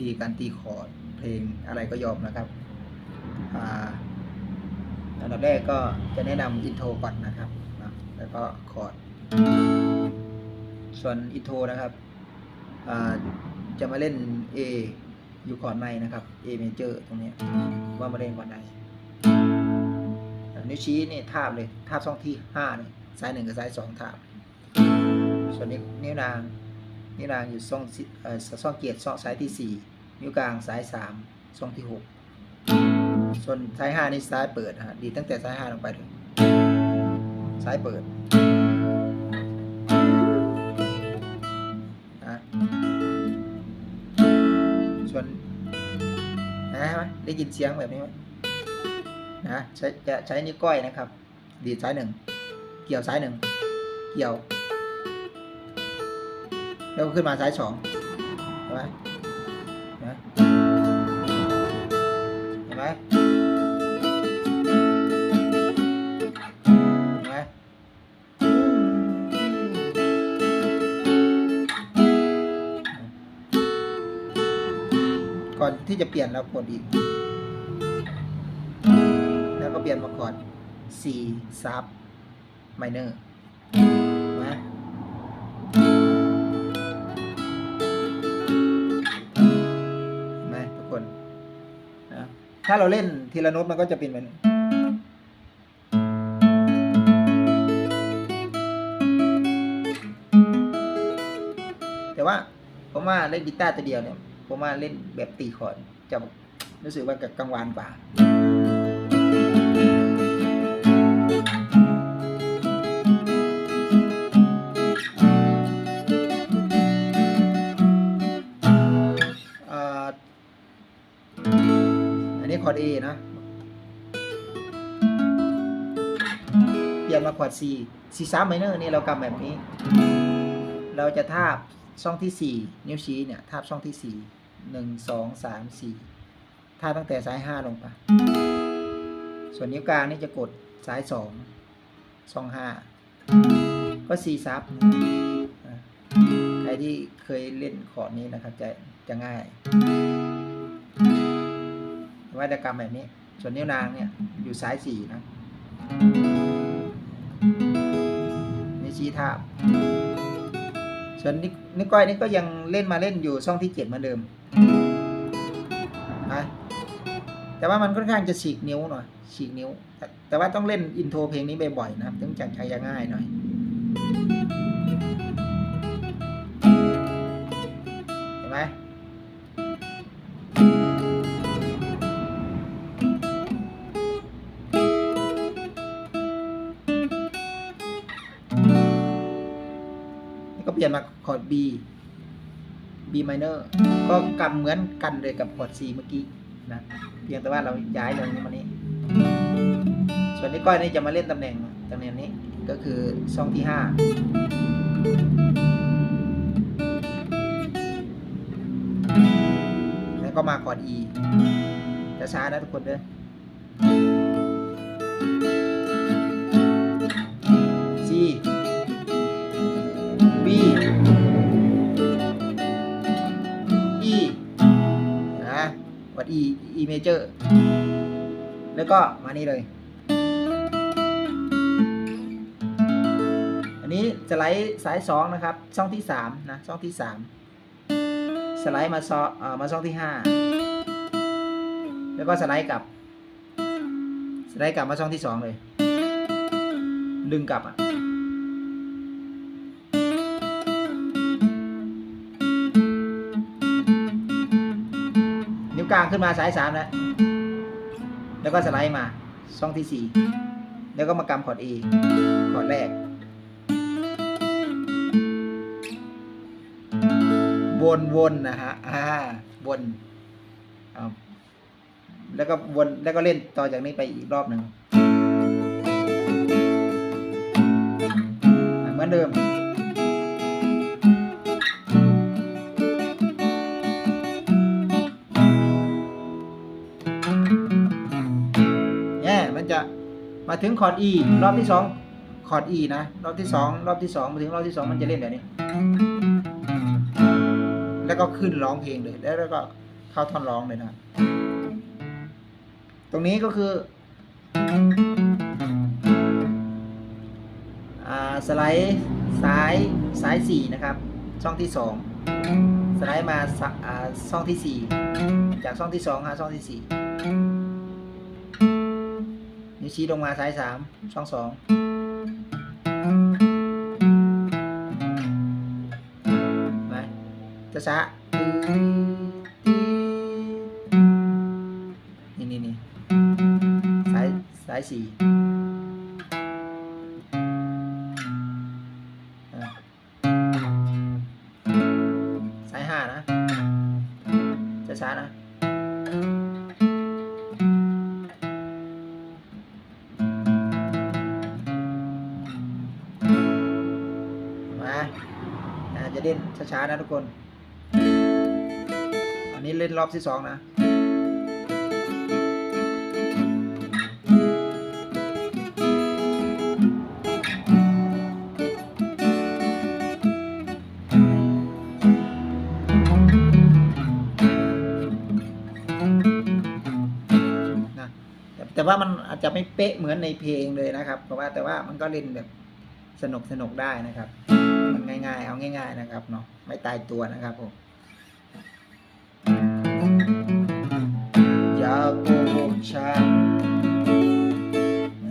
ทีการตีคอร์ดเพลงอะไรก็ยอมนะครับอันดับแรกก็จะแนะนำอินโทรก่อนนะครับนะแล้วก็คอร์ด ส่วนอินโทรนะครับจะมาเล่น A อยู่ก่อนในนะครับ A major ตรงนี้ว่ามาเล่นก่อนในนิ้วชี้นี่ทาบเลยทาบช่องที่ห้าเลยซ้ายหนึ่งกับซ้ายสองทาบ ส่วนนิ้นิ้วนาง นิ้วนางอยู่ช่องเอ่อช่องเกียรติช่องซ้ายที่สี่นิ้วกลางซ้ายสามช่องที่หกส่วนซ้ายห้านี่ซ้ายเปิดฮะดีตั้งแต่ซ้ายห้าลงไปเลยซ้ายเปิดนะส่วนนะไหมได้ยินเสียงแบบนี้ไหมนะใช้จะใช้นิ้วก้อยนะครับ ดีดซ้ายหนึ่งเกี่ยวซ้ายหนึ่งเกี่ยว แล้วก็ขึ้นมาซ้ายสองเห็นไหมเห็นไหมเห็นไหมก่อนที่จะเปลี่ยนเรากดอีก แล้วก็เปลี่ยนมาก่อน C ซับไมเนอร์ ถ้าเราเล่นทีละโน้ตมันก็จะเป็นแบบนี้แต่ว่าผมว่าเล่นกีตาร์ตัวเดียวเนี่ยผมว่าเล่นแบบตีคอร์ดจะรู้สึกว่ากับกังวานกว่า อร์ด A นะ เปลี่ยนมาคอร์ด C C สามไมเนอร์นี่เรากำแบบนี้ เราจะทาบช่องที่4นิ้วชี้เนี่ยทาบช่องที่4 1 2 3 4ทาบตั้งแต่ซ้าย5ลงไป ส่วนนิ้วกลางนี่จะกดซ้าย2ช่อง5ก็ C ซับใครที่เคยเล่นคอร์ดนี้นะครับจะจะง่าย วัตกรรมแบบนี้ ส่วนนิ้วนางเนี่ยอยู่ซ้ายสี่นะนี่ชี้ทาบส่วนนิ้วก้อยนี่ก็ยังเล่นมาเล่นอยู่ช่องที่เจ็ดเหมือนเดิมนะแต่ว่ามันค่อนข้างจะฉีกนิ้วหน่อยฉีกนิ้ว แต่แต่ว่าต้องเล่นอินโทรเพลงนี้บ่อยๆนะครับถึงจะใช้ง่ายหน่อยเห็นไหม B B minor ก็กำเหมือนกันเลยกับคอร์ด C เมื่อกี้นะเพียงแต่ว่าเราย้ายตรงนี้มานี้ ส่วนนี้ก้อยนี่จะมาเล่นตำแหน่งตำแหน่งนี้ก็คือช่องที่ห้าแล้วก็มาคอร์ด E ช้าๆนะทุกคนเด้อ E E major แล้วก็มานี่เลย อันนี้สไลด์สายสองนะครับช่องที่สามนะช่องที่สามสไลด์มาซอเอ่อมาช่องที่ห้าแล้วก็สไลด์กลับ สไลด์กลับมาช่องที่สองเลย ดึงกลับอะางขึ้นมาสายสามแล้วแล้วก็สไลด์มาช่องที่สี่แล้วก็มากำคอร์ด A คอร์ดแรก วนวนนะฮะอ่าวนแล้วก็วนแล้วก็เล่นต่อจากนี้ไปอีกรอบหนึ่งเหมือนเดิม มาถึงคอร์ด E รอบที่สองคอร์ด E นะรอบที่สองรอบที่สองมาถึงรอบที่สองมันจะเล่นแบบนี้ แล้วก็ขึ้นร้องเพลงเลย แล้วก็เข้าท่อนร้องเลยนะ ตรงนี้ก็คืออ่าสไลด์ซ้ายซ้ายสี่นะครับ ช่องที่สองสไลด์มาอ่าช่องที่สี่จากช่องที่สอ2หาช่องที่สี่ มีชี้ลงมาซ้ายสามช่องสองมาจะช้านี่นี่นี่ซ้ายสายสี่ จะเล่นช้าๆนะทุกคน อันนี้เล่นรอบที่สองนะนะ แต่ว่ามันอาจจะไม่เป๊ะเหมือนในเพลงเลยนะครับ เพราะว่าแต่ว่ามันก็เล่นแบบสนุกสนุกได้นะครับ ง่าย ๆ เอาง่าย ๆ นะครับเนาะไม่ตายตัวนะครับผมอย่าโกหกฉัน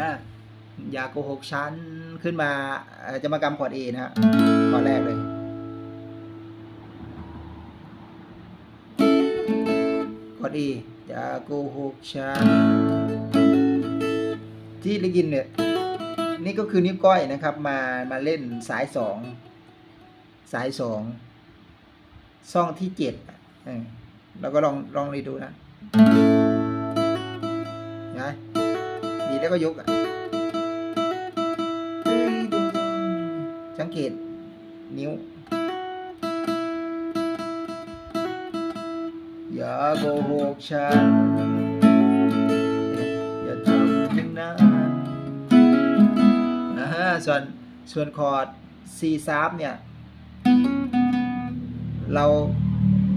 นะอย่าโกหกฉันขึ้นมาจะมากำคอร์ดเอนะฮะคอร์ดแรกเลยคอร์ดเออย่าโกหกฉันที่ได้ยินเนี่ยนี่ก็คือนิ้วก้อยนะครับ มามาเล่นสายสอง สายสองซ่องที่เจ็ดเออเราก็ลองลองรีดูนะนะดีแล้วก็ยกอะสังเกตนิ้วอย่าโกหกฉัน อย่าทำอย่างนั้นอ่าฮะส่วนส่วนคอร์ด C ซาร์เนี่ย เรา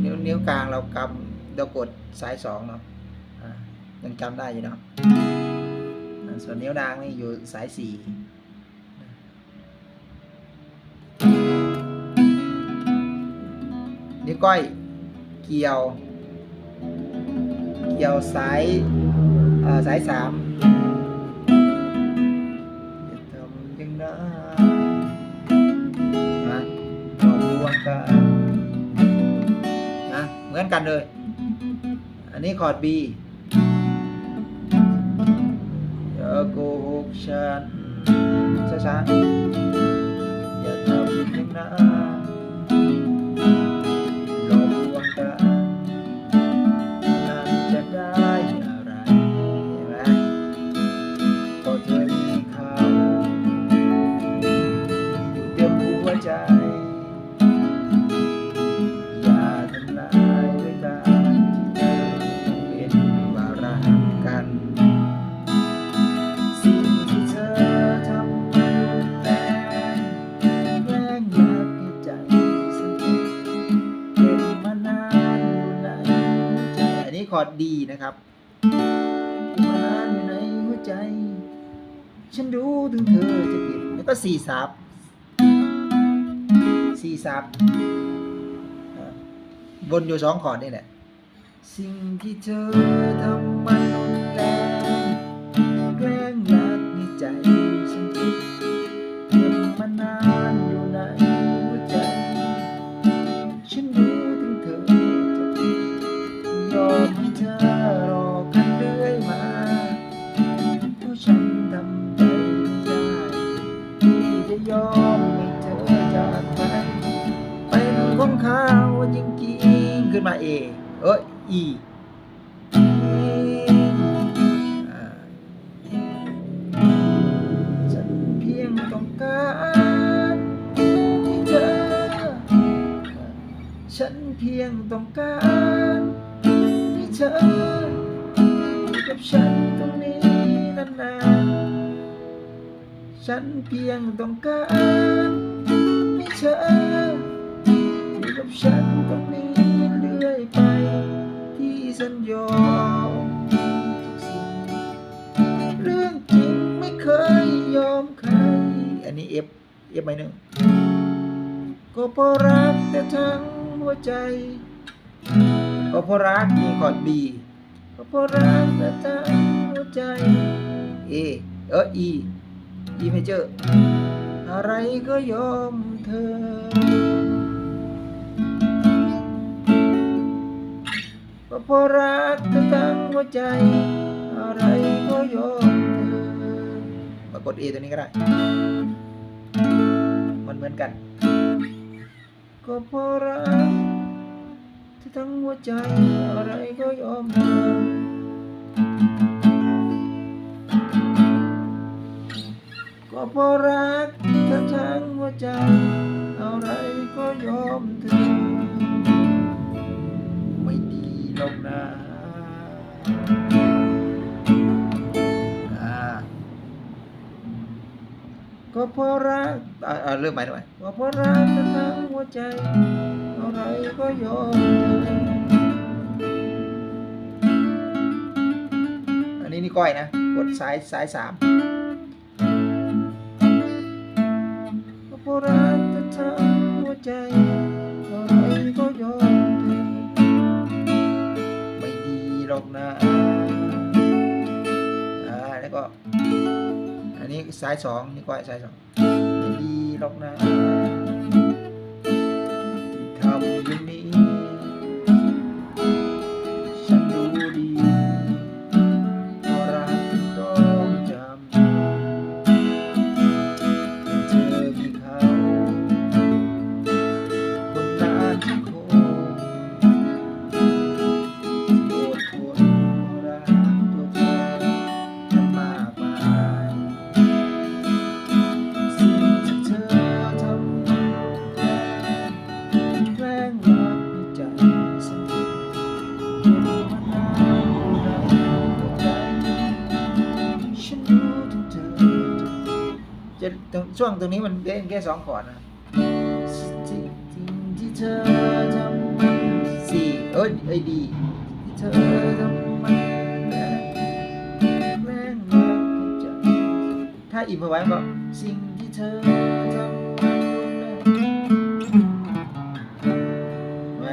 นิ้วนิ้วกลางเรากำเรากดสายสองเนาะยังจำได้อยู่เนาะส่วนนิ้วนางนี่อยู่สายสี่นิ้วก้อยเกี่ยว เกี่ยวสายสายสาม กันเลย อันนี้คอร์ด B อย่าโกหกฉันช้าๆอย่าทำอย่างนั้น นะครับมานานอยู่ในหัวใจ ฉันรู้ถึงเธอจะเปลี่ยนแล้วก็สี่ซับสี่ซับวนอยู่สองขอดนี่แหละ สิ่งที่เธอทำมัน เของเขาจริงๆ ขึ้นมาเอเอ้ยอีฉันเพียงต้องการให้เธอ ฉันเพียงต้องการให้เธออยู่กับฉันตรงนี้นานๆ ฉันเพียงต้องการให้เธอ กับฉันตรงนี้เรื่อยไปถสัญญาทุกสิ่งเรื่องจริงไม่เคยยอมใคร อันนี้เอฟเอฟไหมหนึ่งก็เพราะรักแต่ทั้งหัวใจก็เพราะรักนี่คอร์ดบีก็เพราะรักแต่ทั้งหัวใจเอเอออีอีเมเจอร์อะไรก็ยอมเธอ ก็เพราะรักเธอทั้งหัวใจ อะไรก็ยอมเธอมากด A ตัวนี้ก็ได้ มันเหมือนกัน ก็เพราะรักเธอทั้งหัวใจ อะไรก็ยอมเธอก็เพราะรักเธอทั้งหัวใจ อะไรก็ยอมเธอ ดีหรอกนะอ่าก็เพราะรักเริ่มใหม่หน่อยก็เพราะรักทั้งหัวใจอะไรก็ยอมออันนี้นี่ก้อยนะ กดซ้ายซ้ายสาม ซ้ายสองนี่ก้อยซ้ายสองไม่ดีหรอกนะที่ทำอย่างนี้ ช่วงตรงนี้มันเล่นแค่สองคอร์ดนะสี่เอ้ยเอ้ดีเธอทำมันแกล้งรักใจถ้าอิ่มเอาไว้ก็สิ่งที่เธอทำมันแกล้งเห็นไหม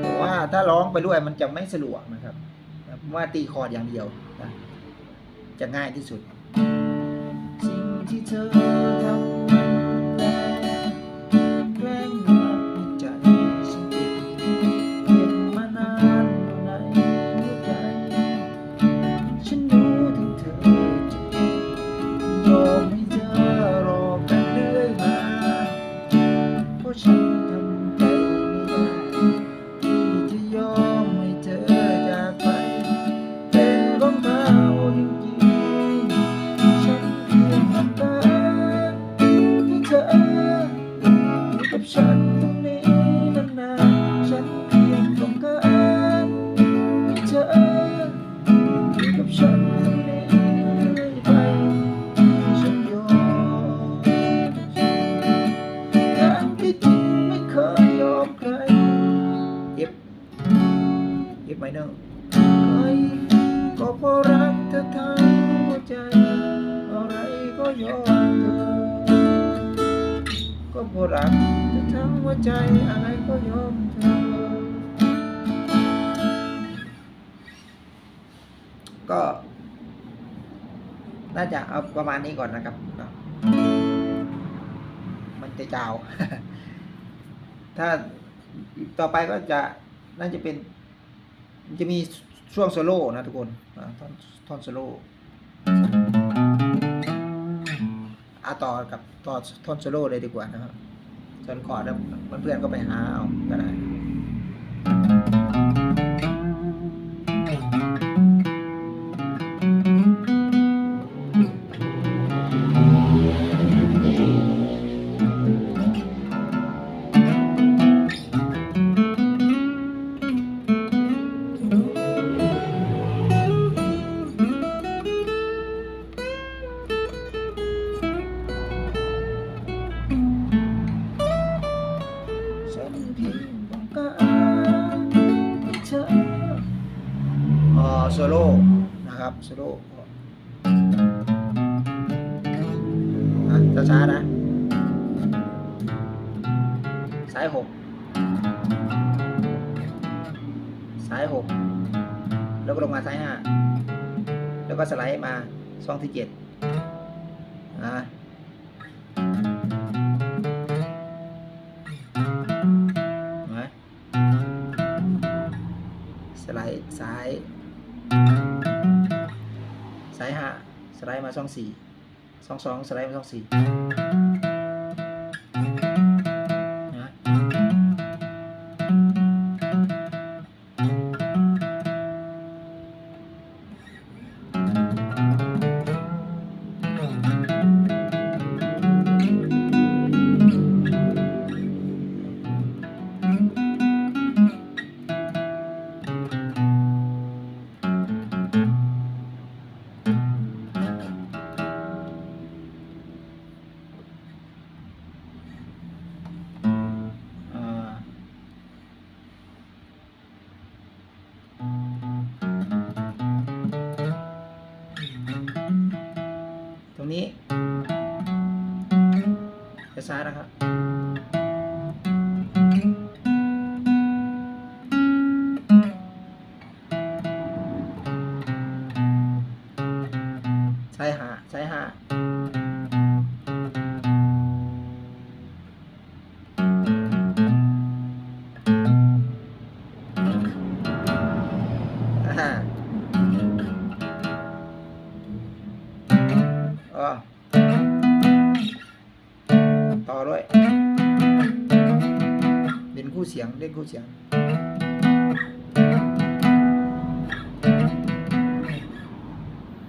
เพราะว่าถ้าร้องไปด้วยมันจะไม่สะดวกนะครับ ว่าตีคอร์ดอย่างเดียวนะจะง่ายที่สุด สิ่งที่เธอทำ ใจอะไรก็ยอมเธอก็ น่าจะเอาประมาณนี้ก่อนนะครับ มันจะจาว ถ้าต่อไปก็จะน่าจะเป็นจะมีช่วงโซโล่นะทุกคนท่อนท่อนโซโล่อาต่อกับต่อท่อนโซโล่เลยดีกว่านะครับ ส่วนคอร์ดเพื่อนๆก็ไปหาเอาก็ได้ ครับโซโลช้าๆนะสายหกสายหกแล้วก็ลงมาสายห้าแล้วก็สไลด์มาช่องที่เจ็ดอะเห็นไหมสไลด์ซ้าย ไลด์มาช่องสี่ช่องสองสไลด์มาช่องสี่ de Gaussian.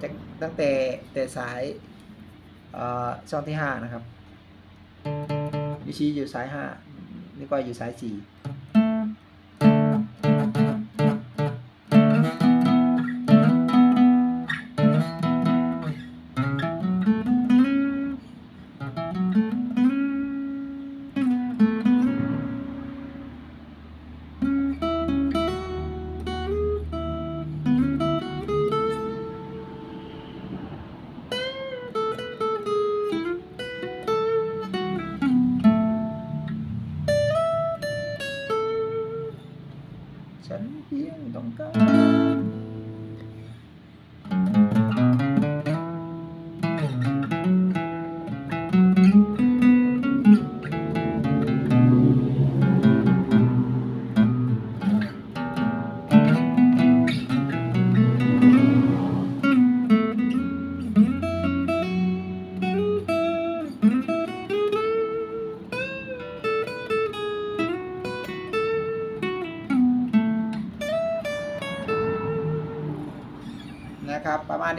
Check ตั้งแต่แต่สายช่องที่ 5 นะครับ วิชีอยู่สาย 5 นี่ก็อยู่สาย 4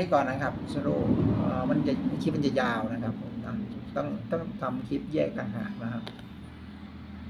นี้ก่อนนะครับสรุปมันจะคลิปมันจะยาวนะครับ ต้องต้องทำคลิปแยกต่างหากนะครับ